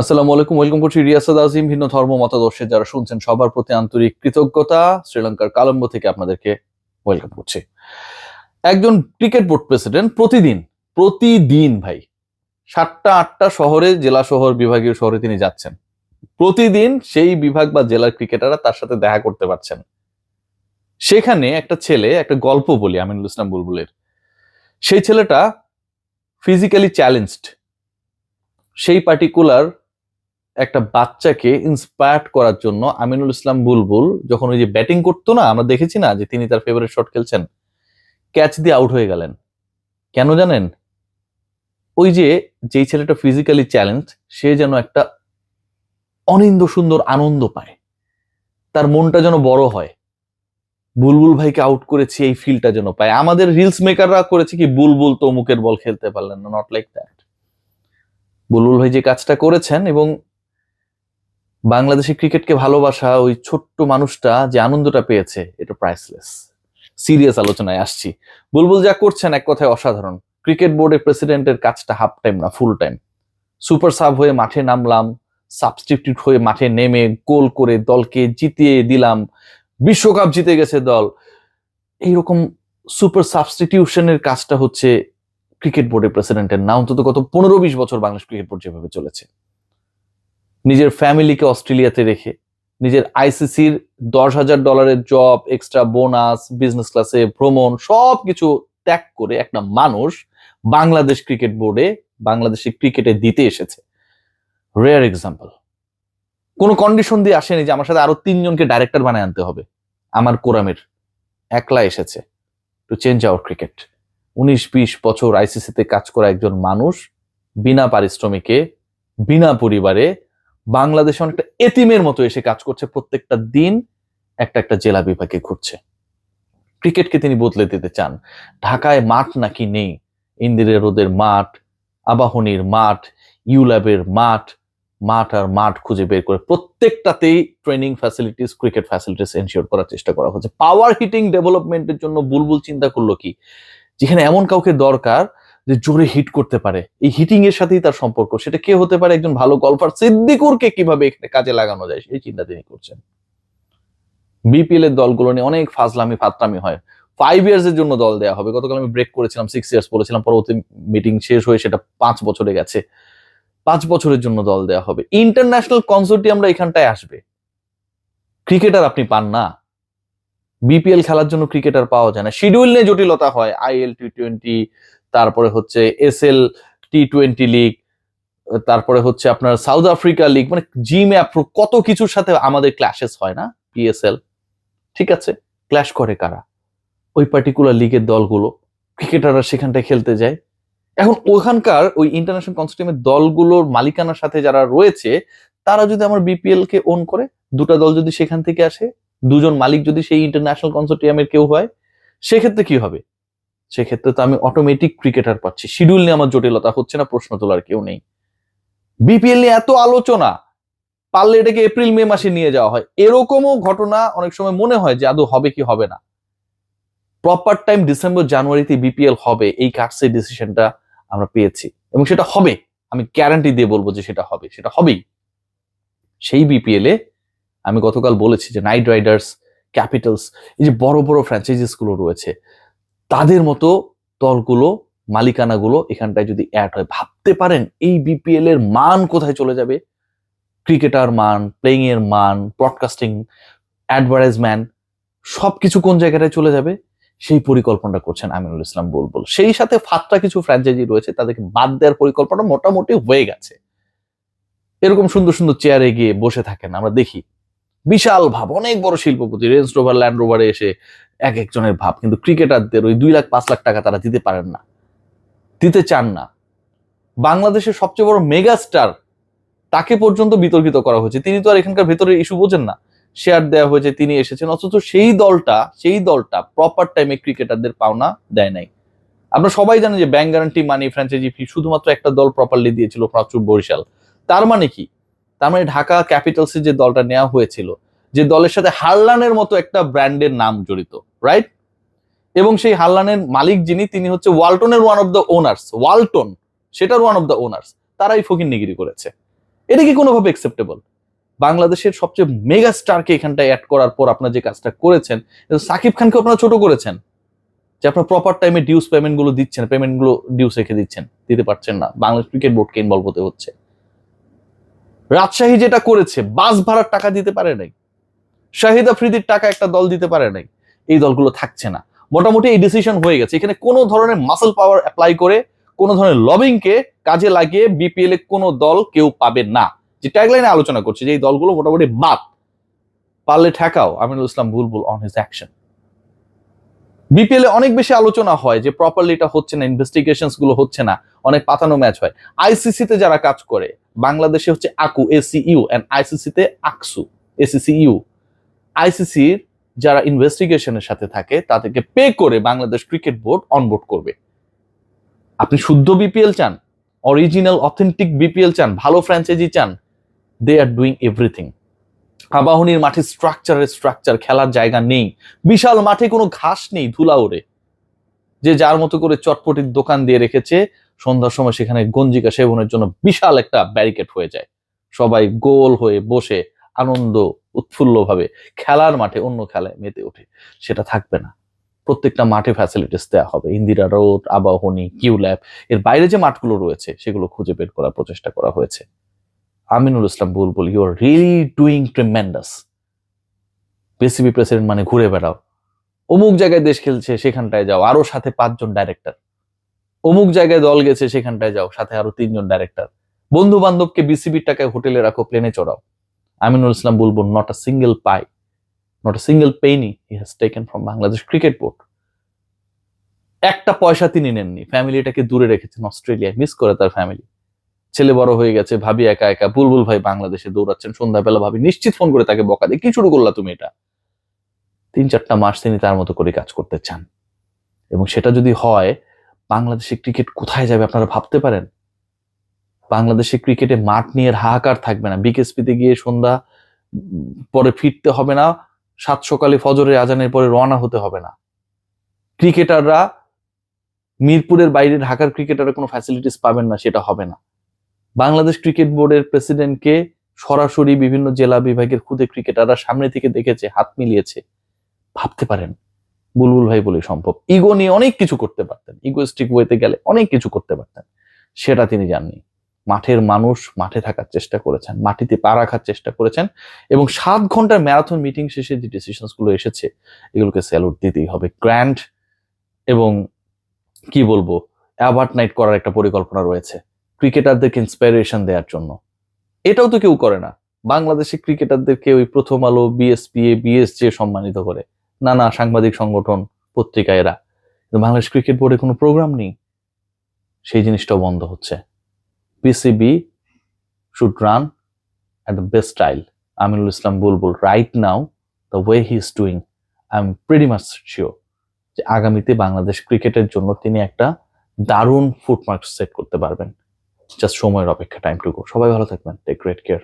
আসসালামু আলাইকুম, ওয়েলকাম করছি রিয়াসাদ আজিম, ভিন্ন ধর্ম, মতাদর্শে। যারা শুনছেন সবার প্রতি আন্তরিক কৃতজ্ঞতা, শ্রীলঙ্কার কালম্বো থেকে আপনাদেরকে ওয়েলকাম করছি। একজন ক্রিকেট বোর্ড প্রেসিডেন্ট প্রতিদিন প্রতিদিন ভাই, সাতটা, আটটা শহরে, জেলা শহর, বিভাগীয় শহরে তিনি যাচ্ছেন। প্রতিদিন সেই বিভাগ বা জেলার ক্রিকেটাররা তার সাথে দেখা করতে পারছেন। সেখানে একটা ছেলে, একটা গল্প বলি, আমিনুল ইসলাম বুলবুলের। সেই ছেলেটা ফিজিক্যালি চ্যালেঞ্জড সেই পার্টিকুলার একটা বাচ্চাকে ইন্সপায়ার্ড করার জন্য আমিনুল ইসলাম বুলবুল যখন ওই যে ব্যাটিং করতো না, আমরা দেখেছি না যে তিনি তার ফেভারিট শট খেলছেন ক্যাচ দিয়ে আউট হয়ে গেলেন। কেন জানেন? ওই যে যেই ছেলেটা ফিজিক্যালি চ্যালেঞ্জ সে যেন একটা অনিন্দ সুন্দর আনন্দ পায়। তার মনটা যেন বড় হয়। বুলবুল ভাইকে আউট করেছি, এই ফিলটা যেন পায়। আমাদের রিলস মেকাররা করেছে কি, বুলবুল তো মুখের বল খেলতে পারলেন না নট লাইক দ্যাট বুলবুল ভাই যে কাজটা করেছেন এবং বাংলাদেশি ক্রিকেটকে ভালোবাসা ওই ছোট্ট মানুষটা যে আনন্দটা পেয়েছে, এটা প্রাইসলেস সিরিয়াস আলোচনায় আসছি। বুলবুল যা করছেন এক কথায় অসাধারণ। ক্রিকেট বোর্ডের প্রেসিডেন্টের কাজটা হাফ টাইম না ফুল টাইম সুপার সাব হয়ে মাঠে নামলাম সাবস্টিটিউট হয়ে মাঠে নেমে গোল করে দলকে জিতিয়ে দিলাম। বিশ্বকাপ জিতে গেছে দল। এইরকম সুপার সাবস্টিটিউশনের কাজটা হচ্ছে ক্রিকেট বোর্ডের প্রেসিডেন্টের। না, অন্তত গত পনেরো বিশ বছর বাংলাদেশ ক্রিকেট বোর্ড যেভাবে চলেছে। নিজের ফ্যামিলিকে অস্ট্রেলিয়াতে রেখে, নিজের আইসিসির দশ হাজার ডলারের জব এক্সট্রা বোনাস বিজনেস ক্লাসে ভ্রমণ সব কিছু ত্যাগ করে একটা মানুষ বাংলাদেশ ক্রিকেট বোর্ডে বাংলাদেশি ক্রিকেটে দিতে এসেছে। রেয়ার এক্সাম্পল কোনো কন্ডিশন দিয়ে আসেনি যে আমার সাথে আরও তিনজনকে ডাইরেক্টর বানায় আনতে হবে। আমার কোরামের একলা এসেছে টু চেঞ্জ আওয়ার ক্রিকেট উনিশ বিশ বছর আইসিসিতে কাজ করা একজন মানুষ বিনা পারিশ্রমিকে, বিনা পরিবারে বাংলাদেশে অনেকটা এতিমের মতো এসে কাজ করছে। প্রত্যেকটা দিন একটা একটা জেলা বিভাগে ঘুরছে। ক্রিকেটকে তিনি বদলে দিতে চান। ঢাকায় মাঠ নাকি নেই? ইন্দিরা রোদের মাঠ, আবাহনীর মাঠ, ইউল্যাবের মাঠ মাঠ আর মাঠ খুঁজে বের করে প্রত্যেকটাতেই training facilities cricket facilities ensure করার চেষ্টা করা হচ্ছে। পাওয়ার হিটিং ডেভেলপমেন্টের জন্য বুলবুল চিন্তা করল কি? যেখানে এমন কাউকে দরকার যে জোরে হিট করতে পারে। এই হিটিং এর সাথেই তার সম্পর্ক। সেটা কে হতে পারে? একজন ভালো গল্ফার সিদ্দিকুরকে কীভাবে এখানে কাজে লাগানো যায়, সেই চিন্তা তিনি করছেন। বিপিএল এর দলগুলো নিয়ে অনেক ফাজলামি, ফাতরামি হয়। ফাইভ ইয়ার্স এর জন্য দল দেওয়া হবে। গতকাল আমি ব্রেক করেছিলাম সিক্স ইয়ার্স বলেছিলাম, পরবর্তী মিটিং শেষ হয়ে সেটা পাঁচ বছরে গেছে। পাঁচ বছরের জন্য দল দেওয়া হবে। ইন্টারন্যাশনাল কনসোর্টি আমরা এখানটায় আসবে। ক্রিকেটার আপনি পান না। বিপিএল খেলার জন্য ক্রিকেটার পাওয়া যায় না। শিডিউল নিয়ে জটিলতা হয়। আইএল টি টোয়েন্টি তারপরে হচ্ছে S L T twenty league তারপরে হচ্ছে আপনার সাউথ আফ্রিকা লিগ মানে জিম ম্যাপ কত কিছুর সাথে আমাদের ক্ল্যাশেস হয় না? পিএসএল ঠিক আছে? ক্ল্যাশ করে কারা? ওই পার্টিকুলার লিগের দলগুলো ক্রিকেটাররা সেখানটায় খেলতে যায়। এখন ওখানকার ওই ইন্টারন্যাশনাল কনস্টিটিউমের দলগুলোর মালিকানার সাথে যারা রয়েছে, তারা যদি আমার বিপিএল কে ওন করে, দুটা দল যদি সেখান থেকে আসে, দুজন মালিক যদি সেই ইন্টারন্যাশনাল কনসোর্টিয়ামের কেউ হয়, সেক্ষেত্রে কি হবে? সেক্ষেত্রে তো আমি অটোমেটিক ক্রিকেটার পাচ্ছি। শিডিউল নিয়ে আমার জটিলতা হচ্ছে না, প্রশ্ন তোলার কেউ নেই। বিপিএল নিয়ে এত আলোচনা, পারলে এটাকে এপ্রিল মে মাসে নিয়ে যাওয়া হয়। এরকমও ঘটনা অনেক সময় মনে হয় যে আদৌ হবে কি হবে না। প্রপার টাইম ডিসেম্বর জানুয়ারিতে বিপিএল হবে, এই কার্ডসের ডিসিশনটা আমরা পেয়েছি। এবং সেটা হবে, আমি গ্যারান্টি দিয়ে বলব যে সেটা হবে, সেটা হবেই। সেই বিপিএল এ আমি গতকাল বলেছি যে নাইট রাইডার্স ক্যাপিটালস এই যে বড় বড় ফ্র্যাঞ্চাইজিসগুলো রয়েছে তাদের মতো দলগুলো, মালিকানাগুলো এখানটায় যদি অ্যাড হয়, ভাবতে পারেন এই বিপিএল এর মান কোথায় চলে যাবে? ক্রিকেটার মান প্লেইং এর মান ব্রডকাস্টিং অ্যাডভার্টাইজমেন্ট সবকিছু কোন জায়গাটায় চলে যাবে? সেই পরিকল্পনাটা করছেন আমিনুল ইসলাম বুলবুল। সেই সাথে ফাত্রা কিছু ফ্র্যাঞ্চাইজি রয়েছে, তাদেরকে বাদ দেওয়ার পরিকল্পনা মোটামুটি হয়ে গেছে। এরকম সুন্দর সুন্দর চেয়ারে গিয়ে বসে থাকেন, আমরা দেখি। বিশাল ভাব, অনেক বড় শিল্পপতি রেঞ্জ রোভার ল্যান্ড রোভারে এসে এক একজনের ভাব। কিন্তু ক্রিকেটারদের ওই দুই লাখ, পাঁচ লাখ টাকা তারা দিতে পারেন না। দিতে চান না। বাংলাদেশের সবচেয়ে বড় মেগা স্টার তাকে পর্যন্ত বিতর্কিত করা হয়েছে। তিনি তো আর এখানকার ভেতরে ইস্যু বোঝেন না। শেয়ার দেওয়া হয়েছে, তিনি এসেছেন। অথচ সেই দলটা সেই দলটা প্রপার টাইমে ক্রিকেটারদের পাওনা দেয় নাই। আমরা সবাই জানি যে bank guarantee money franchise fee শুধুমাত্র একটা দল প্রপারলি দিয়েছিল প্রাচুর বরিশাল। তার মানে কি? তার মানে ঢাকা ক্যাপিটালসের যে দলটা নেওয়া হয়েছিল যে দলের সাথে হারলানের মতো একটা ব্র্যান্ডের নাম জড়িত রাইট এবং সেই হারলানের মালিক যিনি, তিনি হচ্ছে ওয়ালটনের one of the owners Walton, সেটার ওয়ান অফ দ্য ওনার্স তারাই ফকির নিগিরি করেছে। এটা কি কোনোভাবে অ্যাকসেপ্টেবল বাংলাদেশের সবচেয়ে মেগা স্টারকে এখানটায় অ্যাড করার পর আপনার যে কাজটা করেছেন সাকিব খানকে আপনারা ছোট করেছেন, যে আপনার প্রপার টাইমে ডিউস পেমেন্টগুলো দিচ্ছেন পেমেন্টগুলো ডিউস রেখে দিচ্ছেন, দিতে পারছেন না। বাংলাদেশ ক্রিকেট বোর্ডকে ইনভলভ হতে হচ্ছে। রাজশাহী যেটা করেছে বাস ভাড়ার টাকা দিতে পারে নাই। শাহিদ আফ্রিদির টাকা একটা দল দিতে পারে নাই। এই দলগুলো থাকছে না। মোটামুটি এই ডিসিশন হয়ে গেছে। এখানে কোনো ধরনের মাসল পাওয়ার অ্যাপ্লাই করে, কোনো ধরনের লবিংকে কাজে লাগিয়ে বিপিএল এ কোনো দল কেউ পাবে না। যে ট্যাগলাইনে আলোচনা করছে, যে এই দলগুলো মোটামুটি বাদ। পারলে ঠেকাও। Aminul Islam Bulbul on his action BPL এ অনেক বেশি আলোচনা হয় যে প্রপারলি এটা হচ্ছে না ইনভেস্টিগেশনগুলো হচ্ছে না, অনেক পাতানো ম্যাচ হয়। আইসিসি তে যারা কাজ করে, বাংলাদেশে হচ্ছে আকু এসিইউ এন্ড আইসিসি তে আকসু এসিসিইউ আইসিসির যারা ইনভেস্টিগেশনের সাথে থাকে, তাদেরকে পে করে বাংলাদেশ ক্রিকেট বোর্ড অনবোর্ড করবে। আপনি শুদ্ধ বিপিএল চান অরিজিনাল অথেন্টিক বিপিএল চান, ভালো ফ্র্যাঞ্চাইজি চান দে আর ডুইং এভরিথিং আবাহনীর মাঠে স্ট্রাকচারের স্ট্রাকচার খেলার জায়গা নেই। বিশাল মাঠে কোনো ঘাস নেই ধুলা ওড়ে। যে যার মতো করে চটপটির দোকান দিয়ে রেখেছে, সন্ধ্যার সময় সেখানে গঞ্জিকা সেবনের জন্য বিশাল একটা ব্যারিকেড হয়ে যায়। সবাই গোল হয়ে বসে আনন্দ উৎফুল্ল ভাবে খেলার মাঠে অন্য খেলায় মেতে ওঠে। সেটা থাকবে না। প্রত্যেকটা মাঠে ফ্যাসিলিটিস দেওয়া হবে। Indira road, Abahani club এর বাইরে যে মাঠগুলো রয়েছে, সেগুলো খুঁজে বের করার প্রচেষ্টা করা হয়েছে। Aminul Islam Bulbul you are really doing tremendous BCB president মানে ঘুরে বেড়াও। অমুক জায়গায় দেশ খেলছে, সেখানটায় যাও। আরও সাথে পাঁচজন ডাইরেক্টর অমুক জায়গায় দল গেছে, সেখানটায় যাও। সাথে আরও তিনজন ডাইরেক্টর বন্ধু বান্ধবকে বিসিবির টাকায় হোটেলে রাখো প্লেনে চড়াও। Aminul Islam Bulbul not a single pie not a single penny he has taken from Bangladesh cricket board একটা পয়সা তিনি নেননি ফ্যামিলিটাকে দূরে রেখেছেন অস্ট্রেলিয়ায় মিস করে তার ফ্যামিলি ছেলে বড় হয়ে গেছে, ভাবি একা একা, বুলবুল ভাই বাংলাদেশে দৌড়াচ্ছেন, সন্ধ্যাবেলা ভাবি নিশ্চিত ফোন করে তাকে বকা দিয়ে কি শুরু করলা তুমি এটা? তিন চারটা মাস তিনি তার মতো করে কাজ করতে চান। এবং সেটা যদি হয় বাংলাদেশে ক্রিকেট কোথায় যাবে আপনারা ভাবতে পারেন? বাংলাদেশে ক্রিকেটে মাঠ নিয়ে হাহাকার থাকবে না। বিকেএসপিতে গিয়ে সন্ধ্যা, পরে ফিরতে হবে না। সাত সকালে ফজরের আজানের পরে রওনা হতে হবে না। ক্রিকেটাররা মিরপুরের বাইরে ঢাকার ক্রিকেটাররা কোনো ফ্যাসিলিটিস পাবেন না, সেটা হবে না। বাংলাদেশ ক্রিকেট বোর্ডের প্রেসিডেন্টকে সরাসরি বিভিন্ন জেলা বিভাগের খুদে ক্রিকেটাররা সামনে থেকে দেখেছে, হাত মিলিয়েছে। ভাবতে পারেন, বুলবুল ভাই বলে সম্ভব। ইগো নিয়ে অনেক কিছু করতে পারতেন। ইগোস্টিক ওয়েতে গেলে অনেক কিছু করতে পারতেন। সেটা তিনি জাননি। মাঠের মানুষ মাঠে থাকার চেষ্টা করেছেন, মাটিতে পা রাখার চেষ্টা করেছেন এবং সাত ঘণ্টার ম্যারাথন মিটিং শেষে যে ডিসিশনসগুলো এসেছে, এগুলোকে স্যালুট দিতেই হবে। গ্র্যান্ড এবং কি বলব অ্যাভার্ট নাইট করার একটা পরিকল্পনা রয়েছে ক্রিকেটারদেরকে ইন্সপাইরেশন দেওয়ার জন্য। এটাও তো কেউ করে না। বাংলাদেশে ক্রিকেটারদেরকে ওই প্রথম আলো বিএসপিএ বিএসজে সম্মানিত করে। নানা সাংবাদিক সংগঠন, পত্রিকা এরা। কিন্তু বাংলাদেশ ক্রিকেট বোর্ডে কোনো প্রোগ্রাম নেই। সেই জিনিসটাও বন্ধ হচ্ছে। Should run at the best style Aminul Islam Bulbul right now the way he is doing I am pretty much sure যে আগামীতে বাংলাদেশ ক্রিকেটের জন্য তিনি একটা দারুণ ফুটমার্ক সেট করতে পারবেন। জাস্ট সময়ের অপেক্ষা টাইম টুকু সবাই ভালো থাকবেন। Take great care